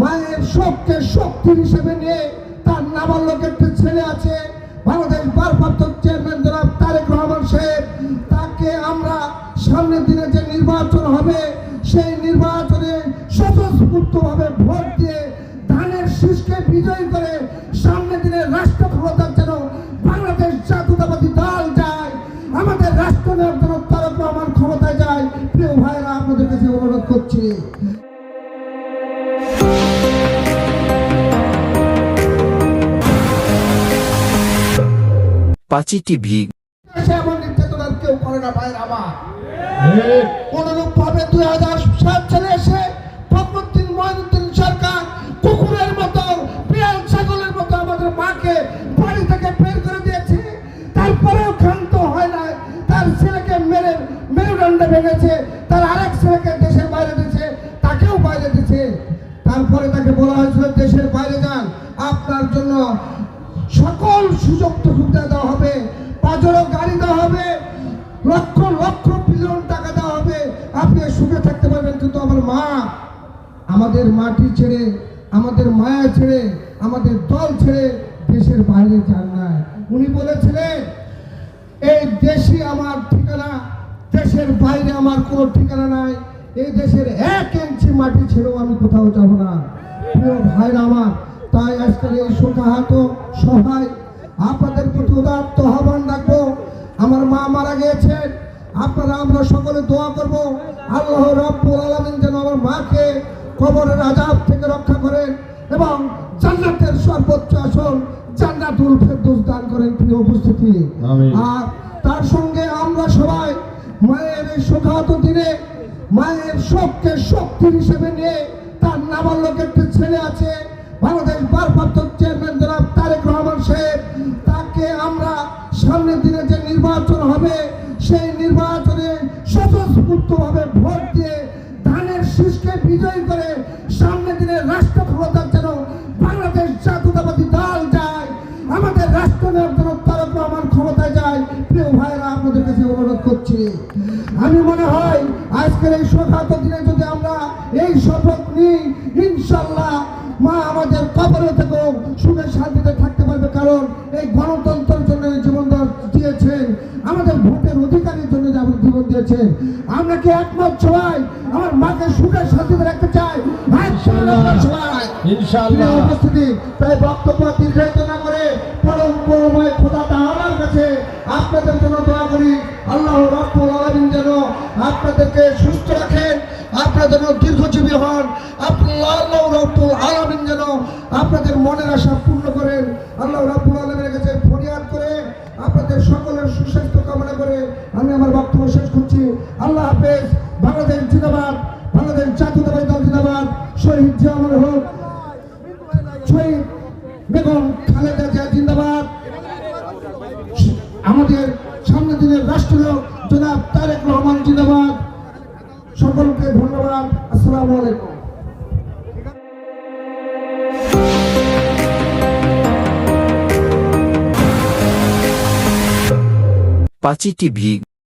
মায়ের শোককে শক্তি হিসেবে নিয়ে তার নাবালক একটি ছেলে আছে, বাংলাদেশ ভারপ্রাপ্ত চেয়ারম্যান জনাব তারেক রহমান সাহেব। তাকে আমরা সামনের দিনে যে নির্বাচন হবে, সেই নির্বাচনে স্বতঃস্ফূর্তভাবে ভোট দিয়ে ধানের শীষকে বিজয়ী করে সামনের দিনে রাষ্ট্র ক্ষমতার যেন বাংলাদেশ জাতীয়তাবাদী দল যায়, আমাদের রাষ্ট্রনায়ক যেন তারক রহমান ক্ষমতায় যায়। প্রিয় ভাইরা আপনাদের কাছে অনুরোধ করছি। পাঁচি টিভি। দেশে এমন নির্যাতন কেউ করে না ভাইয়ের আমার অনুরূপ ভাবে দুই হাজার সাত সালে এসে ফখরুদ্দিন মহিনুদ্দিন সরকার কুকুরের মতো বিড়াল ছাগলের মতো আমাদের মাকে বাড়ি থেকে বের করে দিয়েছে। তারপরেও ক্ষান্ত হয় না তার ছেলেকে মেরে মেরুদণ্ড ভেঙেছে। তার আরেক ছেলেকে দেশের বাইরে দিয়েছে। তাকেও বাইরে দিয়েছে। তারপরে তাকে বলা হয়েছিল দেশের বাইরে যান। আপনার জন্য সকল সুযোগ লক্ষ লক্ষ বিলিয়ন টাকা দেওয়া হবে। আপনি সুখে থাকতে পারবেন কিন্তু আমার মা আমাদের মাটি ছেড়ে, আমাদের মায়া ছেড়ে, আমাদের দল ছেড়ে দেশের বাইরে যান না উনি বলেছিলেন, এই দেশই আমার ঠিকানা, দেশের বাইরে আমার কোনো ঠিকানা নাই। এই দেশের এক ইঞ্চি মাটি ছেড়েও আমি কোথাও যাব না। প্রিয় ভাইরা আমার, তাই আজকের এই শোকাহাত সভায় আপনাদের প্রতি উদাত্ত আমার মা মারা গিয়েছেন। আপনারা আমরা সকলে দোয়া করব। আল্লাহ রব্বুল আলামিন যেন আমার মাকে কবরের আজাব থেকে রক্ষা করেন এবং জান্নাতের সর্বোচ্চ আসন জান্নাতুল ফেরদৌস দান করেন প্রিয় উপস্থিতি। আমিন। আর তার সঙ্গে আমরা সবাই মায়ের এই শোকাহত দিনে মায়ের শোককে শক্তি হিসেবে নিয়ে তার নাবালক একটি ছেলে আছে স্বতঃস্ফূর্তভাবে ভোট দিয়ে ধানের শীষকে বিজয়ী করে সামনের দিনে রাষ্ট্র ক্ষমতার যেন বাংলাদেশ জাতীয়তাবাদী দল যায়, আমাদের রাষ্ট্রনায়ক যেন তারক রহমান ক্ষমতায় যায়। প্রিয় ভাইরা আপনাদের কাছে অনুরোধ করছি, আমি মনে হয় আজকের এই শোকাত দিনে যদি আমরা এই শপথ নিই, ইনশাল্লাহ মা আমাদের কবরে থেকেও আমাদের ভোটের অধিকারের জন্য যে আমাদের জীবন দিয়েছেন আমরা কি একমত সবাই? আমার মাকে সুখে শান্তিতে রাখতে চাই। উপস্থিতি। তাই বক্তব্য দীর্ঘায়িত না করে পরম করুণাময় খোদা তাআলার কাছে। আপনাদের জন্য দোয়া করি। আল্লাহ রাব্বুল আলামিন যেন আপনাদেরকে সুস্থ রাখেন আপনারা যেন দীর্ঘজীবী হন। আল্লাহ আল্লাহ রাব্বুল আলামিন যেন আপনাদের মনের আশা পূর্ণ করেন। আল্লাহ রাব্বুল আলামিনের কাছে আমি আমার বক্তব্য শেষ করছি। আল্লাহ হাফেজ, বাংলাদেশ জিন্দাবাদ, বাংলাদেশ জাতীয়তাবাদী দল জিন্দাবাদ, শহীদ জিয়ামুল হক, শহীদ বেগম খালেদা জিয়া জিন্দাবাদ। আমাদের সামনের দিনের রাষ্ট্রীয় জনাব তারেক রহমান জিন্দাবাদ। সকলকে ধন্যবাদ। আসসালামু আলাইকুম। পাঁচি টিভি